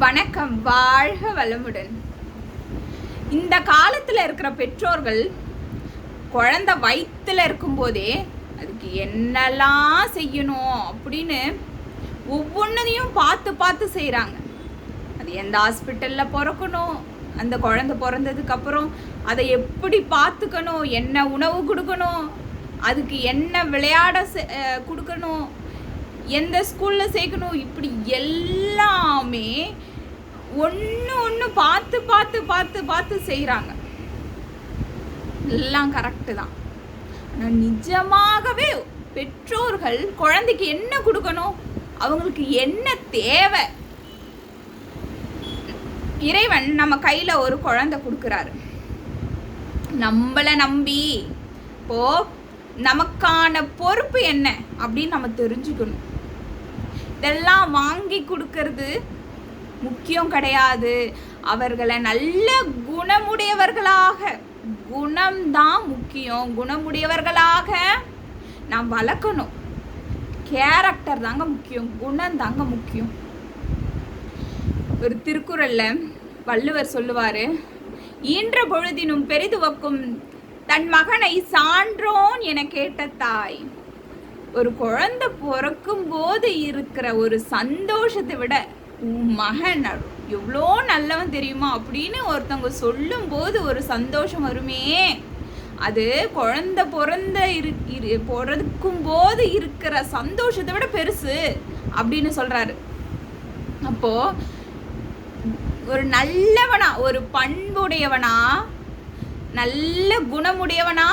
வணக்கம் வாழ்க வளமுடன். இந்த காலத்தில் இருக்கிற பெற்றோர்கள் குழந்த வயிற்றில் இருக்கும்போதே அதுக்கு என்னெல்லாம் செய்யணும் அப்படின்னு ஒவ்வொன்றதையும் பார்த்து பார்த்து செய்கிறாங்க அது எந்த ஹாஸ்பிட்டலில் பிறக்கணும் அந்த குழந்த பிறந்ததுக்கப்புறம் அதை எப்படி பார்த்துக்கணும் என்ன உணவு கொடுக்கணும் அதுக்கு என்ன விளையாட செ- கொடுக்கணும் எந்த ஸ்கூலில் சேர்க்கணும் இப்படி எல்லாமே ஒன்று ஒன்று பார்த்து பார்த்து பார்த்து பார்த்து செய்கிறாங்க எல்லாம் கரெக்டு தான். ஆனால் நிஜமாகவே பெற்றோர்கள் குழந்தைக்கு என்ன கொடுக்கணும்? அவங்களுக்கு என்ன தேவை? இறைவன் நம்ம கையில் ஒரு குழந்தை கொடுக்குறாரு. நம்மளை நம்பி இப்போ நமக்கான பொறுப்பு என்ன அப்படின்னு நம்ம தெரிஞ்சுக்கணும். இதெல்லாம் வாங்கி கொடுக்கறது முக்கியம் கிடையாது. அவர்களை நல்ல குணமுடையவர்களாக குணம்தான் முக்கியம். குணமுடையவர்களாக நாம் வளர்க்கணும். கேரக்டர் தாங்க முக்கியம். குணம் தாங்க முக்கியம். ஒரு திருக்குறளில் வள்ளுவர் சொல்லுவார் ஈன்ற பொழுதினும் பெரிதுவக்கும் தன் மகனை சான்றோன் என கேட்ட தாய் ஒரு குழந்தை பிறக்கும் போது இருக்கிற ஒரு சந்தோஷத்தை விட உன் மகன் எவ்வளோ நல்லவன் தெரியுமா? அப்படின்னு ஒருத்தவங்க சொல்லும்போது ஒரு சந்தோஷம் வருமே. அது குழந்த பிறந்த இரு இரு பிறக்கும் போது இருக்கிற சந்தோஷத்தை விட பெருசு அப்படின்னு சொல்கிறாரு அப்போது ஒரு நல்லவனா ஒரு பண்புடையவனா நல்ல குணமுடையவனா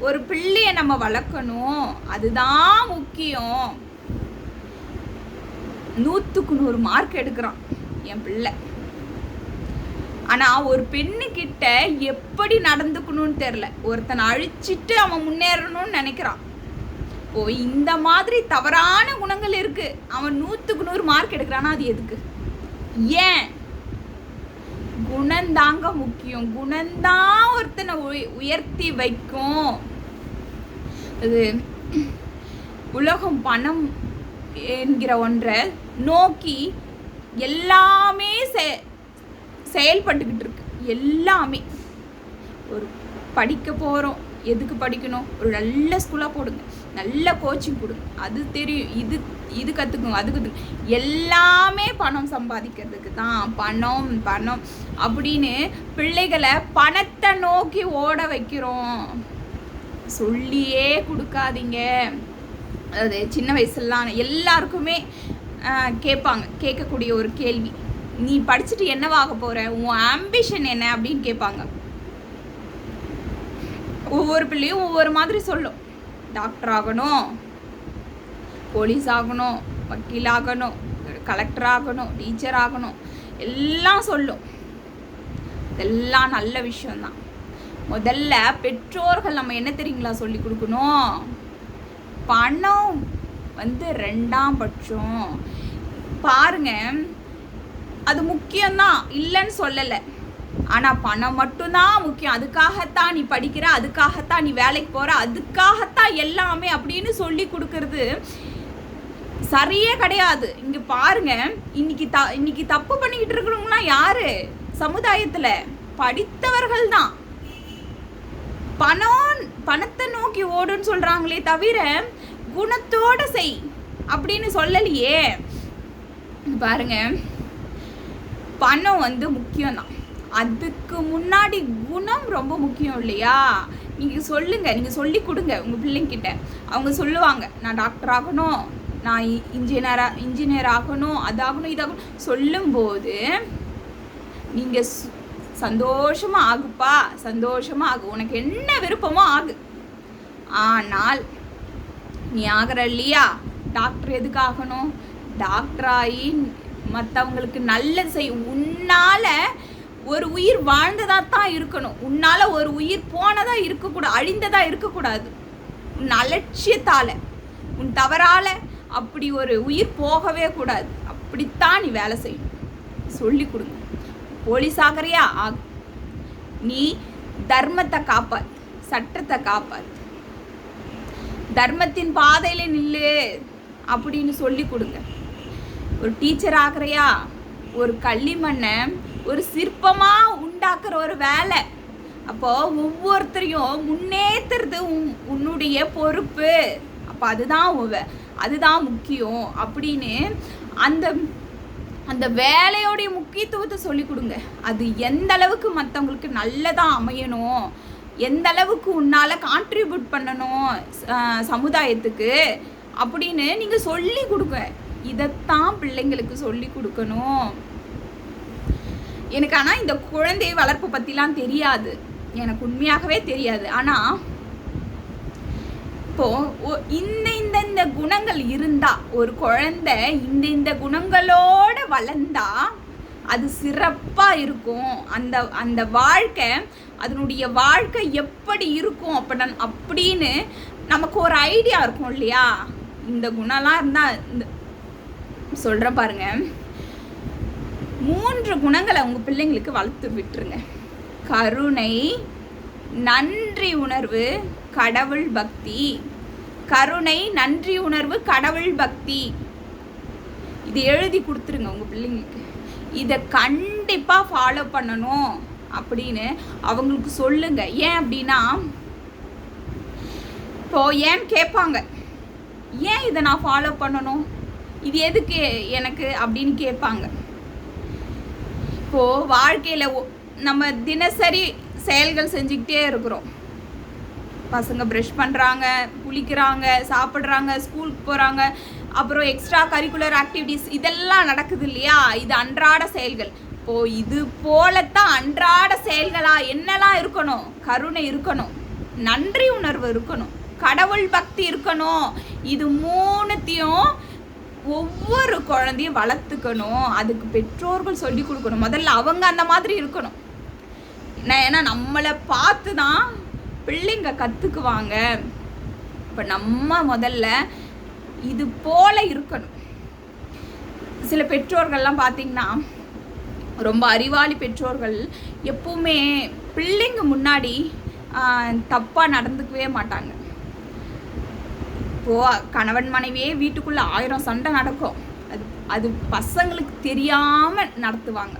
ஒரு பிள்ளையை நம்ம வளர்க்கணும். அதுதான் முக்கியம். நூற்றுக்கு நூறு மார்க் எடுக்கிறான். என் பிள்ளை. ஆனால் ஒரு பெண்ணுக்கிட்ட எப்படி நடந்துக்கணும்னு தெரில ஒருத்தனை அழிச்சிட்டு அவன் முன்னேறணும்னு நினைக்கிறான். ஓ இந்த மாதிரி தவறான குணங்கள் இருக்குது அவன் நூற்றுக்கு நூறு மார்க் எடுக்கிறானா அது எதுக்கு? ஏன்? குணந்தாங்க முக்கியம். குணந்தான் ஒருத்தனை உயர்த்தி வைக்கும். அது உலகம் பணம் என்கிற ஒன்றை நோக்கி எல்லாமே செ- செயல்பட்டுக்கிட்டு இருக்கு. எல்லாமே. ஒரு படிக்க போகிறோம் எதுக்கு படிக்கணும்? ஒரு நல்ல ஸ்கூலாக போடுங்க. நல்ல கோச்சிங் கொடுங்க. அது தெரியும். இது இது கற்றுக்குங்க அது கற்றுக்கணும் எல்லாமே பணம் சம்பாதிக்கிறதுக்கு தான். பணம் பணம் அப்படின்னு பிள்ளைகளை பணத்தை நோக்கி ஓட வைக்கிறோம். சொல்லியே கொடுக்காதீங்க. அது சின்ன வயசுலாம் எல்லாருக்குமே கேட்பாங்க. கேட்கக்கூடிய ஒரு கேள்வி. நீ படிச்சுட்டு என்னவாக போகிற உன் ஆம்பிஷன் என்ன? அப்படின்னு கேட்பாங்க. ஒவ்வொரு பிள்ளையும் ஒவ்வொரு மாதிரி சொல்லும். டாக்டர் ஆகணும் போலீஸ் ஆகணும் வக்கீல் ஆகணும் கலெக்டர் ஆகணும் டீச்சர் ஆகணும். எல்லாம் சொல்லும். இதெல்லாம் நல்ல விஷயம்தான். முதல்ல பெற்றோர்கள் நம்ம என்ன தெரியுங்களா சொல்லி கொடுக்கணும்? பணம் வந்து ரெண்டாம் பட்சம். பாருங்க அது முக்கியம்தான். இல்லைன்னு சொல்லலை. ஆனால் பணம் மட்டும்தான் முக்கியம். அதுக்காகத்தான் நீ படிக்கிற அதுக்காகத்தான் நீ வேலைக்கு போகிற அதுக்காகத்தான் எல்லாமே அப்படின்னு சொல்லி கொடுக்கறது சரியே கிடையாது. இங்கே பாருங்க இன்னைக்கு த இன்னைக்கு தப்பு பண்ணிக்கிட்டு இருக்கிறவங்களாம் யாரு? சமுதாயத்தில் படித்தவர்கள் தான் பணம் பணத்தை நோக்கி ஓடுன்னு சொல்கிறாங்களே தவிர குணத்தோட செய் அப்படின்னு சொல்லலையே. பாருங்க. பணம் வந்து முக்கியம்தான். அதுக்கு முன்னாடி குணம் ரொம்ப முக்கியம் இல்லையா? நீங்கள் சொல்லுங்கள் நீங்கள் சொல்லி கொடுங்க உங்கள் பிள்ளைங்கிட்ட. அவங்க சொல்லுவாங்க நான் டாக்டர் ஆகணும். நான் இன்ஜினியராக இன்ஜினியர் ஆகணும். அதாகணும் இதாகணும். சொல்லும்போது நீங்கள் சந்தோஷமாக ஆகுப்பா சந்தோஷமாக. ஆகு உனக்கு என்ன விருப்பமோ ஆகு. ஆனால் நீ ஆகிற இல்லையா? டாக்டர் எதுக்கு ஆகணும் டாக்டர் ஆகி மற்றவங்களுக்கு நல்லது செய். உன்னால ஒரு உயிர் வாழ்ந்ததாக தான் இருக்கணும். உன்னால் ஒரு உயிர் போனதாக இருக்கக்கூடாது அழிந்ததாக இருக்கக்கூடாது. உன் அலட்சியத்தால் உன் தவறால் அப்படி ஒரு உயிர் போகவே கூடாது. அப்படித்தான் நீ வேலை செய்யணும். சொல்லி கொடுங்க. போலீஸ் ஆகிறியா ஆகு நீ தர்மத்தை காப்பாத்து சட்டத்தை காப்பாத்து தர்மத்தின் பாதையில் நில்லு அப்படின்னு சொல்லி கொடுங்க. ஒரு டீச்சர் ஆகிறியா? ஒரு களிமண்ணை ஒரு சிற்பமாக உண்டாக்குற ஒரு வேலை. அப்போ ஒவ்வொருத்தரையும் முன்னேற்றுறது உன் உன்னுடைய பொறுப்பு. அப்போ அதுதான் அதுதான் முக்கியம் அப்படின்னு அந்த அந்த வேலையோடைய முக்கியத்துவத்தை சொல்லி கொடுங்க. அது எந்த அளவுக்கு மற்றவங்களுக்கு நல்லதாக அமையணும் எந்த அளவுக்கு உன்னால் கான்ட்ரிபியூட் பண்ணணும் சமுதாயத்துக்கு அப்படின்னு நீங்கள் சொல்லி கொடுங்க. இதைத்தான் பிள்ளைங்களுக்கு சொல்லி கொடுக்கணும். எனக்கு ஆனால் இந்த குழந்தை வளர்ப்பு பற்றிலாம் தெரியாது. எனக்கு உண்மையாகவே தெரியாது. ஆனால் அப்போ இந்த இந்த இந்த குணங்கள் இருந்தா ஒரு குழந்தை இந்த இந்த குணங்களோட வளர்ந்தா அது சிறப்பாக இருக்கும். அந்த அந்த வாழ்க்கை அதனுடைய வாழ்க்கை எப்படி இருக்கும் அப்படி அப்படின்னு நமக்கு ஒரு ஐடியா இருக்கும் இல்லையா? இந்த குணம்லாம் இருந்தால் இந்த சொல்கிறேன் பாருங்க. மூன்று குணங்களை உங்கள் பிள்ளைங்களுக்கு வளர்த்து விட்டுருங்க. கருணை நன்றி உணர்வு கடவுள் பக்தி. கருணை நன்றி உணர்வு கடவுள் பக்தி. இது எழுதி கொடுத்துருங்க உங்க பிள்ளைங்களுக்கு. இதை கண்டிப்பாக ஃபாலோ பண்ணணும் அப்படின்னு அவங்களுக்கு சொல்லுங்க. ஏன் அப்படின்னா இப்போ ஏன் கேட்பாங்க? ஏன் இதை நான் ஃபாலோ பண்ணணும்? இது எதுக்கு எனக்கு அப்படின்னு கேட்பாங்க. இப்போ வாழ்க்கையில் ஒ- நம்ம தினசரி செயல்கள் செஞ்சுக்கிட்டே இருக்கிறோம். பசங்க ப்ரஷ் பண்ணுறாங்க குளிக்கிறாங்க சாப்பிட்றாங்க ஸ்கூலுக்கு போகிறாங்க அப்புறம் எக்ஸ்ட்ரா கரிக்குலர் ஆக்டிவிட்டீஸ் இதெல்லாம் நடக்குது இல்லையா? இது அன்றாட செயல்கள். இப்போ இது போலத்தான் அன்றாட செயல்களா என்னெல்லாம் இருக்கணும்? கருணை இருக்கணும். நன்றி உணர்வு இருக்கணும். கடவுள் பக்தி இருக்கணும். இது மூணுத்தையும் ஒவ்வொரு குழந்தையும் வளர்த்துக்கணும். அதுக்கு பெற்றோர்கள் சொல்லி கொடுக்கணும். முதல்ல அவங்க அந்த மாதிரி இருக்கணும். ஏன்னா நம்மளை பார்த்து தான் பிள்ளைங்க கற்றுக்குவாங்க இப்போ நம்ம முதல்ல இது போல இருக்கணும். சில பெற்றோர்கள்லாம் பார்த்தீங்கன்னா ரொம்ப அறிவாளி பெற்றோர்கள் எப்பவுமே பிள்ளைங்க முன்னாடி தப்பாக நடந்துக்கவே மாட்டாங்க. இப்போ கணவன் மனைவியே வீட்டுக்குள்ளே ஆயிரம் சண்டை நடக்கும். அது அது பசங்களுக்கு தெரியாமல் நடத்துவாங்க.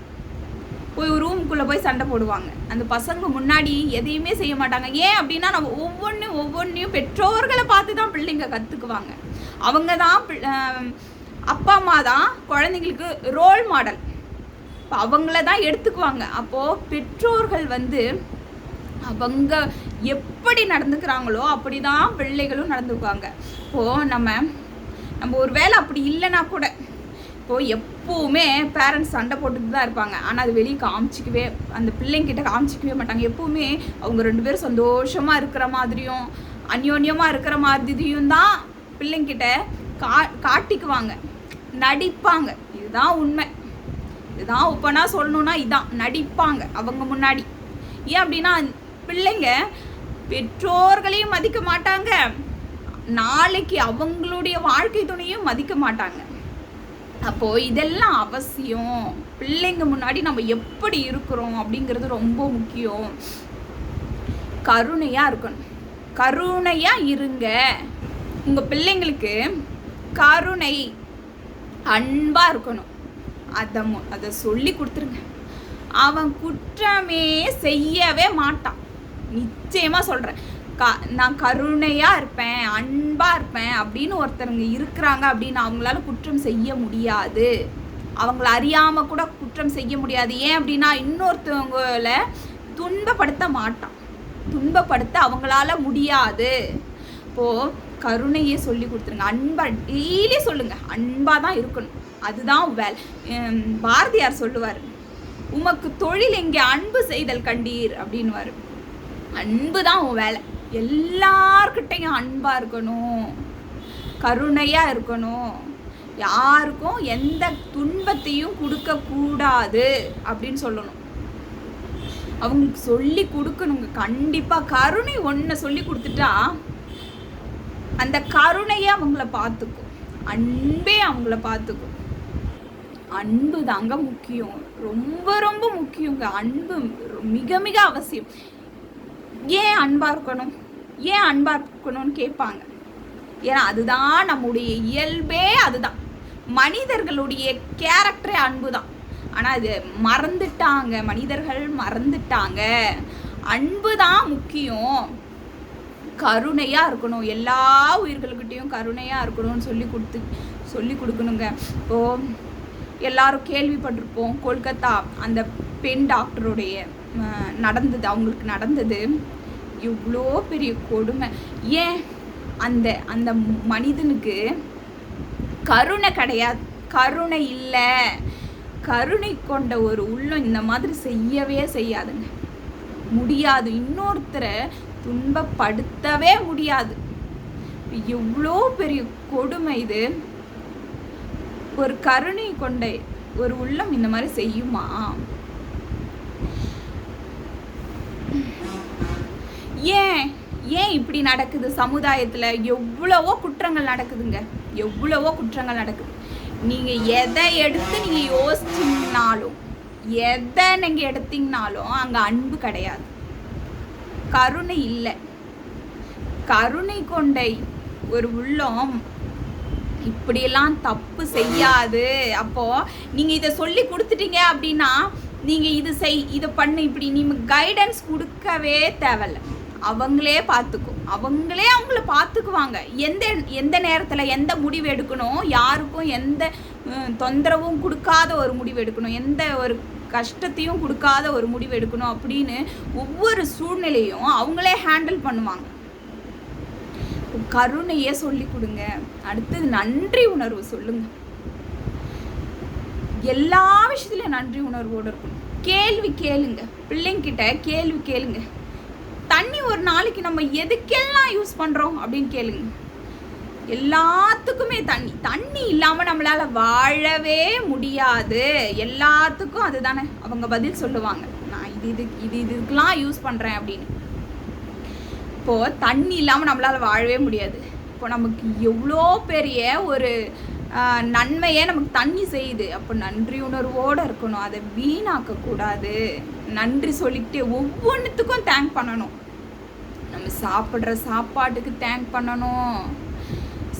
போய் ஒரு ரூமுக்குள்ளே போய் சண்டை போடுவாங்க. அந்த பசங்க முன்னாடி எதையுமே செய்ய மாட்டாங்க. ஏன் அப்படின்னா நம்ம ஒவ்வொன்றும் ஒவ்வொன்றையும் பெற்றோர்களை பார்த்து தான் பிள்ளைங்க கற்றுக்குவாங்க அவங்க தான் அப்பா அம்மா தான் குழந்தைங்களுக்கு ரோல் மாடல் இப்போ அவங்கள தான் எடுத்துக்குவாங்க. அப்போது பெற்றோர்கள் வந்து அவங்க எப்படி நடந்துக்கிறாங்களோ அப்படி தான் பிள்ளைகளும் நடந்துக்குவாங்க. இப்போது நம்ம நம்ம ஒரு வேளை அப்படி இல்லைன்னா கூட இப்போது எப்போவுமே பேரண்ட்ஸ் சண்டை போட்டுட்டு தான் இருப்பாங்க. ஆனால் அது வெளியே காமிச்சிக்கவே அந்த பிள்ளைங்கிட்ட காமிச்சிக்கவே மாட்டாங்க. எப்போவுமே அவங்க ரெண்டு பேரும் சந்தோஷமாக இருக்கிற மாதிரியும் அந்யோன்யமாக இருக்கிற மாதிரியும் தான் பிள்ளைங்கிட்ட கா காட்டிக்குவாங்க. நடிப்பாங்க. இதுதான் உண்மை. இதுதான் ஒப்பனாக சொல்லணும்னா இதான். நடிப்பாங்க அவங்க முன்னாடி. ஏன் அப்படின்னா பிள்ளைங்க பெற்றோர்களையும் மதிக்க மாட்டாங்க. நாளைக்கு அவங்களுடைய வாழ்க்கை துணையும் மதிக்க மாட்டாங்க. அப்போது இதெல்லாம் அவசியம். பிள்ளைங்க முன்னாடி நம்ம எப்படி இருக்கிறோம் அப்படிங்கிறது ரொம்ப முக்கியம். கருணையாக இருக்கணும். கருணையாக இருங்க. உங்கள் பிள்ளைங்களுக்கு கருணை அன்பாக இருக்கணும். அதை மு- அதை சொல்லி கொடுத்துருங்க. அவன் குற்றமே செய்யவே மாட்டான். நிச்சயமாக சொல்கிறேன் க நான் கருணையாக இருப்பேன் அன்பாக இருப்பேன் அப்படின்னு ஒருத்தருங்க இருக்கிறாங்க அப்படின்னு அவங்களால குற்றம் செய்ய முடியாது. அவங்கள அறியாமல் கூட குற்றம் செய்ய முடியாது. ஏன் அப்படின்னா இன்னொருத்தவங்கள துன்பப்படுத்த மாட்டான். துன்பப்படுத்த அவங்களால முடியாது. இப்போது கருணையே சொல்லி கொடுத்துருங்க. அன்பா டெய்லி சொல்லுங்கள் அன்பாக தான் இருக்கணும். அதுதான் வேலை. பாரதியார் சொல்லுவார். உமக்கு தொழில் எங்கே அன்பு செய்தல் கண்டீர் அப்படின்னுவாரு. அன்பு தான் உன் வேலை. எல்லார்கிட்டையும் அன்பாக இருக்கணும். கருணையாக இருக்கணும். யாருக்கும் எந்த துன்பத்தையும் கொடுக்கக்கூடாது அப்படின்னு சொல்லணும். அவங்களுக்கு சொல்லி கொடுக்கணுங்க. கண்டிப்பாக கருணை ஒன்றை சொல்லி கொடுத்துட்டா அந்த கருணையே அவங்கள பார்த்துக்கும். அன்பே அவங்கள பார்த்துக்கும். அன்பு தாங்க முக்கியம். ரொம்ப ரொம்ப முக்கியங்க. அன்பு மிக மிக அவசியம். ஏன் அன்பாக இருக்கணும்? ஏன் அன்பாக இருக்கணும்னு கேட்பாங்க. ஏன்னா அதுதான் நம்முடைய இயல்பே அதுதான். மனிதர்களுடைய கேரக்டரே அன்பு தான் ஆனால் அது மறந்துட்டாங்க. மனிதர்கள் மறந்துட்டாங்க. அன்பு தான் முக்கியம். கருணையாக இருக்கணும். எல்லா உயிர்களுக்கிட்டேயும் கருணையாக இருக்கணும்னு சொல்லி கொடுத்து சொல்லி கொடுக்கணுங்க. இப்போது எல்லாரும் கேள்விப்பட்டிருப்போம் கொல்கத்தா அந்த பெண் டாக்டருடைய நடந்தது அவங்களுக்கு நடந்தது. இவ்வளோ பெரிய கொடுமை. ஏன் அந்த அந்த மனிதனுக்கு கருணை கிடையாது. கருணை இல்லை. கருணை கொண்ட ஒரு உள்ளம் இந்த மாதிரி செய்யவே செய்யாதுங்க. முடியாது. இன்னொருத்தரை துன்பப்படுத்தவே முடியாது. எவ்வளோ பெரிய கொடுமை இது. ஒரு கருணை கொண்ட ஒரு உள்ளம் இந்த மாதிரி செய்யுமா? ஏன் ஏன் இப்படி நடக்குது? சமுதாயத்தில் எவ்வளவோ குற்றங்கள் நடக்குதுங்க. எவ்வளவோ குற்றங்கள் நடக்குது. நீங்கள் எதை எடுத்து நீங்கள் யோசிச்சிங்கனாலும் எதை நீங்கள் எடுத்தீங்கனாலும் அங்கே அன்பு கிடையாது. கருணை இல்லை. கருணை கொண்டை ஒரு உள்ளம் இப்படியெல்லாம் தப்பு செய்யாது. அப்போ நீங்கள் இதை சொல்லி கொடுத்துட்டீங்க அப்படின்னா நீங்கள் இது செய் இதை பண்ணு. இப்படி நீங்கள் கைடன்ஸ் கொடுக்கவே தேவையில்லை. அவங்களே பார்த்துக்கும். அவங்களே அவங்கள பார்த்துக்குவாங்க. எந்த எந்த நேரத்தில் எந்த முடிவு எடுக்கணும் யாருக்கும் எந்த தொந்தரவும் கொடுக்காத ஒரு முடிவு எடுக்கணும் எந்த ஒரு கஷ்டத்தையும் கொடுக்காத ஒரு முடிவு எடுக்கணும் அப்படின்னு ஒவ்வொரு சூழ்நிலையும் அவங்களே ஹேண்டில் பண்ணுவாங்க. கருணையே சொல்லி கொடுங்க. அடுத்தது நன்றி உணர்வு சொல்லுங்க. எல்லா விஷயத்துலையும் நன்றி உணர்வோடு இருக்கணும். கேள்வி கேளுங்க. பிள்ளைங்கிட்ட கேள்வி கேளுங்க. ஒரு நாளைக்கு நம்ம எதுக்கெல்லாம் யூஸ் பண்ணுறோம் அப்படின்னு கேளுங்க. எல்லாத்துக்குமே தண்ணி. தண்ணி இல்லாமல் நம்மளால் வாழவே முடியாது. எல்லாத்துக்கும் அதுதானே. அவங்க பதில் சொல்லுவாங்க. நான் இது இது இது இதுக்கெலாம் யூஸ் பண்ணுறேன் அப்படின்னு. இப்போது தண்ணி இல்லாமல் நம்மளால் வாழவே முடியாது. இப்போ நமக்கு எவ்வளோ பெரிய ஒரு நன்மையே நமக்கு தண்ணி செய்யுது. அப்போ நன்றி உணர்வோடு இருக்கணும். அதை வீணாக்கக்கூடாது. நன்றி சொல்லிக்கிட்டே ஒவ்வொன்றுத்துக்கும் தேங்க் பண்ணணும். நம்ம சாப்பிட்ற சாப்பாட்டுக்கு தேங்க் பண்ணணும்.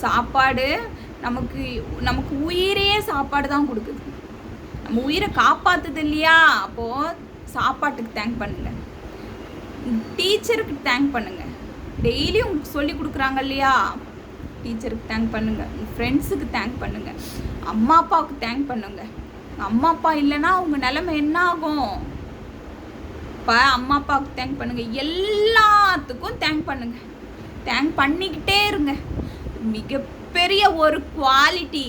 சாப்பாடு நமக்கு நமக்கு உயிரையே சாப்பாடு தான் கொடுக்குது. நம்ம உயிரை காப்பாற்றுது இல்லையா? அப்போது சாப்பாட்டுக்கு தேங்க் பண்ணுங்க. டீச்சருக்கு தேங்க் பண்ணுங்க. டெய்லி உங்களுக்கு சொல்லி கொடுக்குறாங்க இல்லையா? டீச்சருக்கு தேங்க் பண்ணுங்க. உங்கள் ஃப்ரெண்ட்ஸுக்கு தேங்க் பண்ணுங்க. அம்மா அப்பாவுக்கு தேங்க் பண்ணுங்க. அம்மா அப்பா இல்லைன்னா அவங்க நிலைமை என்ன ஆகும்? அப்பா அம்மா அப்பாவுக்கு தேங்க் பண்ணுங்கள் எல்லாத்துக்கும் தேங்க் பண்ணுங்கள் தேங்க் பண்ணிக்கிட்டே இருங்க. மிகப்பெரிய ஒரு குவாலிட்டி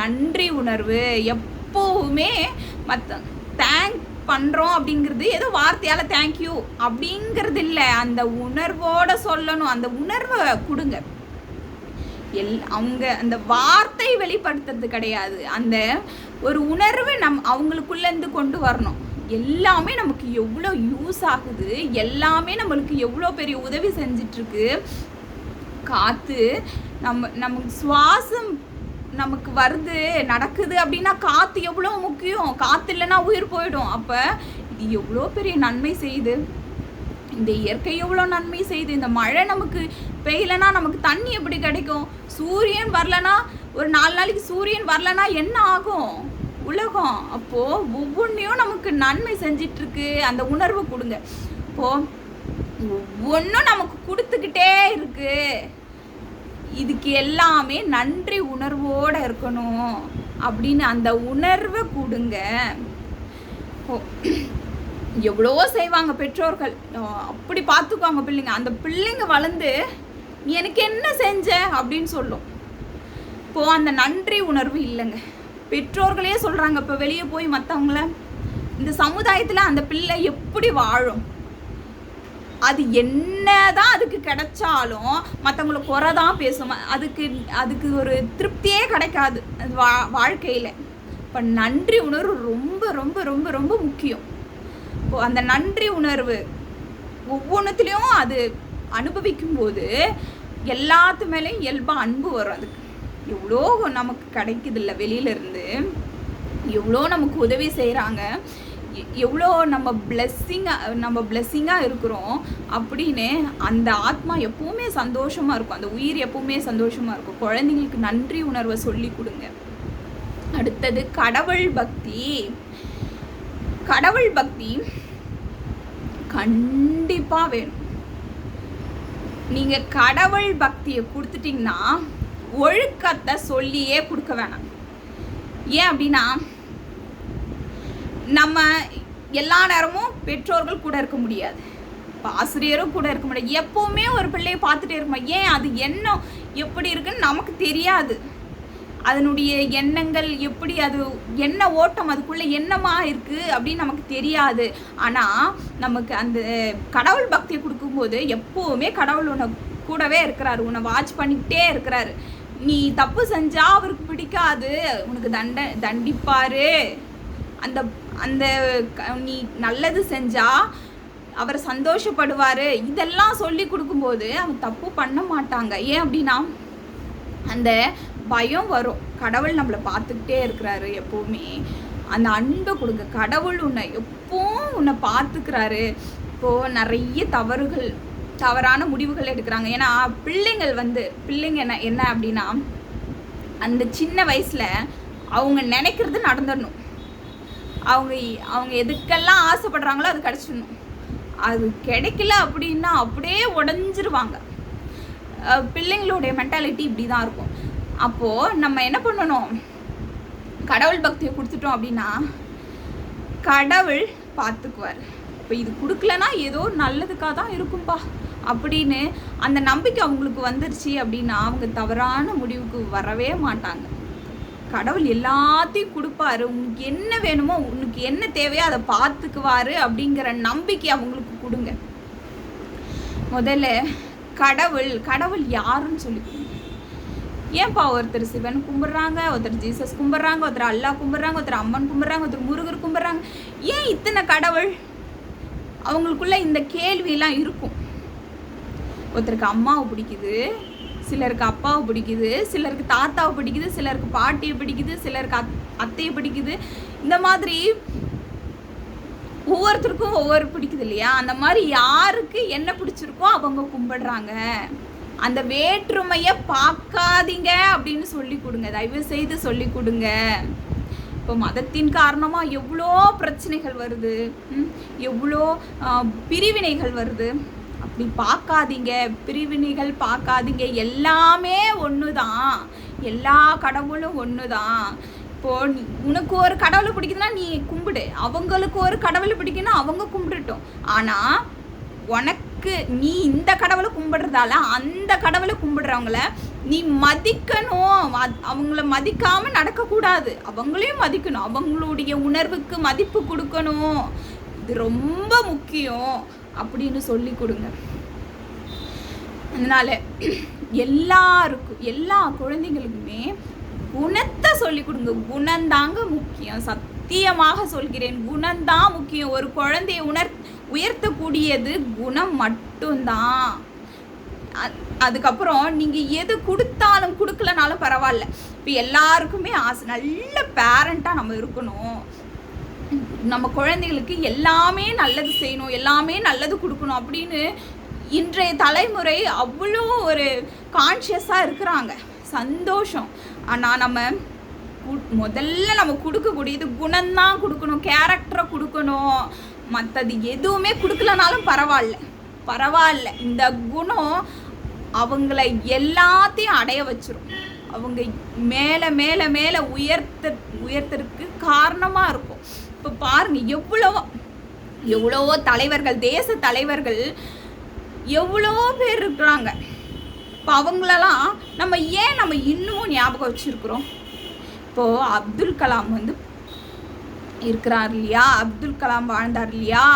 நன்றி உணர்வு எப்போவுமே மற்ற தேங்க் பண்ணுறோம் அப்படிங்கிறது ஏதோ வார்த்தையால் தேங்க்யூ அப்படிங்கிறது இல்லை. அந்த உணர்வோடு சொல்லணும். அந்த உணர்வை கொடுங்க. எல் அவங்க அந்த வார்த்தை வெளிப்படுத்துறது கிடையாது. அந்த ஒரு உணர்வு நம் அவங்களுக்குள்ளேருந்து கொண்டு வரணும். எல்லாமே நமக்கு எவ்வளோ யூஸ் ஆகுது எல்லாமே நம்மளுக்கு எவ்வளோ பெரிய உதவி செஞ்சிட்ருக்கு. காற்று நம்ம நமக்கு சுவாசம் நமக்கு வருது நடக்குது அப்படின்னா காற்று எவ்வளோ முக்கியம். காற்று இல்லைன்னா உயிர் போயிடும். அப்போ இது எவ்வளோ பெரிய நன்மை செய்யுது. இந்த இயற்கை எவ்வளோ நன்மை செய்யுது. இந்த மழை நமக்கு பெய்யலைன்னா நமக்கு தண்ணி எப்படி கிடைக்கும்? சூரியன் வரலன்னா ஒரு நாலு நாளைக்கு சூரியன் வரலன்னா என்ன ஆகும்? உலகம். அப்போது ஒவ்வொன்றையும் நமக்கு நன்மை செஞ்சிட்ருக்கு. அந்த உணர்வு கொடுங்க. இப்போது ஒவ்வொன்றும் நமக்கு கொடுத்துக்கிட்டே இருக்குது இதுக்கு எல்லாமே நன்றி உணர்வோடு இருக்கணும் அப்படின்னு அந்த உணர்வை கொடுங்க. எவ்வளோ செய்வாங்க பெற்றோர்கள்? அப்படி பார்த்துக்குவாங்க பிள்ளைங்க. அந்த பிள்ளைங்க வளர்ந்து நீ எனக்கு என்ன செஞ்ச? அப்படின்னு சொல்லும். இப்போது அந்த நன்றி உணர்வு இல்லைங்க. பெற்றோர்களே சொல்கிறாங்க இப்போ வெளியே போய் மற்றவங்கள இந்த சமுதாயத்தில் அந்த பிள்ளை எப்படி வாழும்? அது என்ன தான் அதுக்கு கிடைச்சாலும் மற்றவங்கள குறை தான் பேசும். அதுக்கு அதுக்கு ஒரு திருப்தியே கிடைக்காது அது வா வாழ்க்கையில். இப்போ நன்றி உணர்வு ரொம்ப ரொம்ப ரொம்ப ரொம்ப முக்கியம். இப்போ அந்த நன்றி உணர்வு ஒவ்வொன்றுத்துலேயும் அது அனுபவிக்கும் போது எல்லாத்து மேலேயும் இயல்பாக அன்பு வரும் அதுக்கு. எவ்வளோ நமக்கு கிடைக்குது இல்லை வெளியிலேருந்து. எவ்வளோ நமக்கு உதவி செய்கிறாங்க எவ்வளோ நம்ம பிளெஸ்ஸிங்காக நம்ம பிளெஸ்ஸிங்காக இருக்கிறோம் அப்படின்னு அந்த ஆத்மா எப்பவுமே சந்தோஷமாக இருக்கும். அந்த உயிர் எப்பவுமே சந்தோஷமாக இருக்கும். குழந்தைங்களுக்கு நன்றி உணர்வை சொல்லி கொடுங்க. அடுத்தது கடவுள் பக்தி. கடவுள் பக்தி கண்டிப்பாக வேணும். நீங்கள் கடவுள் பக்தியை கொடுத்துட்டீங்கன்னா ஒழுக்கத்தை சொல்லியே கொடுக்க வேணாம். ஏன் அப்படின்னா நம்ம எல்லா நேரமும் பெற்றோர்கள் கூட இருக்க முடியாது. ஆசிரியரும் கூட இருக்க முடியாது. எப்போவுமே ஒரு பிள்ளையை பார்த்துட்டே இருக்கணும் ஏன்? அது எண்ணம். எப்படி இருக்குன்னு நமக்கு தெரியாது. அதனுடைய எண்ணங்கள் எப்படி அது என்ன ஓட்டம் அதுக்குள்ளே என்னமாக இருக்குது அப்படின்னு நமக்கு தெரியாது. ஆனால் நமக்கு அந்த கடவுள் பக்தியை கொடுக்கும்போது எப்போவுமே கடவுள் உன்னை கூடவே இருக்கிறாரு. உன்னை வாட்ச் பண்ணிக்கிட்டே இருக்கிறாரு. நீ தப்பு செஞ்சா அவருக்கு பிடிக்காது. உனக்கு தண்ட தண்டிப்பாரு. அந்த அந்த நீ நல்லது செஞ்சா அவர் சந்தோஷப்படுவார். இதெல்லாம் சொல்லி கொடுக்கும்போது அவன் தப்பு பண்ண மாட்டாங்க. ஏன் அப்படின்னா அந்த பயம் வரும். கடவுள் நம்மளை பார்த்துக்கிட்டே இருக்கிறாரு எப்போவுமே. அந்த அன்பை கொடுங்க. கடவுள் உன்னை எப்பவும் உன்னை பார்த்துக்கிறாரு. இப்போது நிறைய தவறுகள் தவறான முடிவுகள் எடுக்கிறாங்க. ஏன்னா பிள்ளைங்கள் வந்து பிள்ளைங்க என்ன என்ன அப்படின்னா அந்த சின்ன வயசில் அவங்க நினைக்கிறது நடந்துடணும். அவங்க அவங்க எதுக்கெல்லாம் ஆசைப்படுறாங்களோ அது கிடச்சிடணும். அது கிடைக்கல அப்படின்னா அப்படியே உடஞ்சிருவாங்க. பிள்ளைங்களுடைய மென்டாலிட்டி இப்படி தான் இருக்கும். அப்போது நம்ம என்ன பண்ணணும்? கடவுள் பக்தியை கொடுத்துட்டோம் அப்படின்னா கடவுள் பார்த்துக்குவார். இப்போ இது கொடுக்கலனா ஏதோ நல்லதுக்காக தான் இருக்கும்பா. அப்படின்னு அந்த நம்பிக்கை அவங்களுக்கு வந்துருச்சு அப்படின்னா அவங்க தவறான முடிவுக்கு வரவே மாட்டாங்க. கடவுள் எல்லாத்தையும் கொடுப்பாரு. உனக்கு என்ன வேணுமோ உனக்கு என்ன தேவையோ அதை பார்த்துக்குவாரு அப்படிங்கிற நம்பிக்கை அவங்களுக்கு கொடுங்க. முதல்ல கடவுள் கடவுள் யாருன்னு சொல்லி ஏன்பா ஒருத்தர் சிவன் கும்பிட்றாங்க ஒருத்தர் ஜீசஸ் கும்பிட்றாங்க ஒருத்தர் அல்லா கும்பிட்றாங்க ஒருத்தர் அம்மன் கும்பிட்றாங்க ஒருத்தர் முருகர் கும்பிட்றாங்க. ஏன் இத்தனை கடவுள்? அவங்களுக்குள்ள இந்த கேள்வியெல்லாம் இருக்கும். ஒருத்தருக்கு அம்மாவை பிடிக்குது சிலருக்கு அப்பாவை பிடிக்குது சிலருக்கு தாத்தாவை பிடிக்குது சிலருக்கு பாட்டியை பிடிக்குது சிலருக்கு அத் அத்தையை பிடிக்குது. இந்த மாதிரி ஒவ்வொருத்தருக்கும் ஒவ்வொரு பிடிக்குது இல்லையா? அந்த மாதிரி யாருக்கு என்ன பிடிச்சிருக்கோ அவங்க கும்பிடுறாங்க. அந்த வேற்றுமையை பார்க்காதீங்க அப்படின்னு சொல்லி கொடுங்க. தயவு செய்து சொல்லி கொடுங்க. இப்போ மதத்தின் காரணமாக எவ்வளோ பிரச்சனைகள் வருது? எவ்வளோ பிரிவினைகள் வருது? அப்படி பார்க்காதீங்க. பிரிவினைகள் பார்க்காதீங்க. எல்லாமே ஒன்று தான் எல்லா கடவுளும் ஒன்று தான் இப்போ உனக்கு ஒரு கடவுளை பிடிக்குதுன்னா நீ கும்பிடு. அவங்களுக்கு ஒரு கடவுளை பிடிக்குன்னா அவங்க கும்பிடுட்டோம். ஆனால் உனக்கு நீ இந்த கடவுளை கும்பிடுறதால அந்த கடவுளை கும்பிடுறவங்கள நீ மதிக்கணும். அவங்கள மதிக்காம நடக்கக்கூடாது. அவங்களையும் மதிக்கணும். அவங்களுடைய உணர்வுக்கு மதிப்பு கொடுக்கணும். இது ரொம்ப முக்கியம் அப்படின்னு சொல்லி கொடுங்க. அதனால எல்லாருக்கும் எல்லா குழந்தைங்களுக்குமே குணத்தை சொல்லி கொடுங்க. குணந்தாங்க முக்கியம். சத்தியமாக சொல்கிறேன். குணந்தான் முக்கியம். ஒரு குழந்தைய உணர் உயர்த்தக்கூடியது குணம் மட்டும்தான். அதுக்கப்புறம் நீங்கள் எது கொடுத்தாலும் கொடுக்கலனாலும் பரவாயில்ல. இப்போ எல்லாருக்குமே ஆசை நல்ல பேரண்ட்டாக நம்ம இருக்கணும். நம்ம குழந்தைகளுக்கு எல்லாமே நல்லது செய்யணும் எல்லாமே நல்லது கொடுக்கணும் அப்படின்னு இன்றைய தலைமுறை அவ்வளோ ஒரு கான்ஷியஸாக இருக்கிறாங்க. சந்தோஷம். ஆனால் நம்ம முதல்ல நம்ம கொடுக்கக்கூடியது குணம்தான் கொடுக்கணும் கேரக்டரை கொடுக்கணும். மற்றது எதுவுமே கொடுக்கலனாலும் பரவாயில்ல. பரவாயில்ல. இந்த குணம் அவங்கள எல்லாத்தையும் அடைய வச்சிரும். அவங்க மேலே மேலே மேலே உயர்த்த உயர்த்தறதுக்கு காரணமாக இருக்கும். இப்போ பாருங்க எவ்வளவோ எவ்வளவோ தலைவர்கள் தேச தலைவர்கள் எவ்வளோ பேர் இருக்கிறாங்க. இப்போ அவங்களெல்லாம் நம்ம ஏன் நம்ம இன்னமும் ஞாபகம் வச்சுருக்குறோம்? இப்போது அப்துல் கலாம் வந்து இருக்கிறார் இல்லையா? அப்துல் கலாம் வாழ்ந்தார் இல்லையா?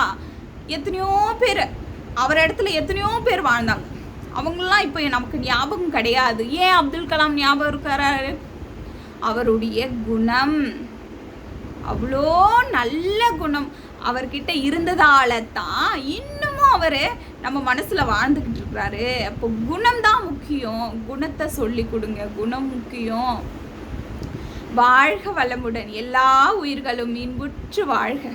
எத்தனையோ பேர். அவர் இடத்துல எத்தனையோ பேர் வாழ்ந்தாங்க. அவங்களாம் இப்போ நமக்கு ஞாபகம் கிடையாது. ஏன் அப்துல் கலாம் ஞாபகம் இருக்கிறாரு அவருடைய குணம். அவ்வளோ நல்ல குணம். அவர்கிட்ட இருந்ததால தான் இன்னமும் அவர் நம்ம மனசில் வாழ்ந்துக்கிட்டு இருக்கிறாரு. அப்போ குணம் தான் முக்கியம். குணத்தை சொல்லி கொடுங்க. குணம் முக்கியம். வாழ்க வளமுடன். எல்லா உயிர்களும் இன்புற்று வாழ்க.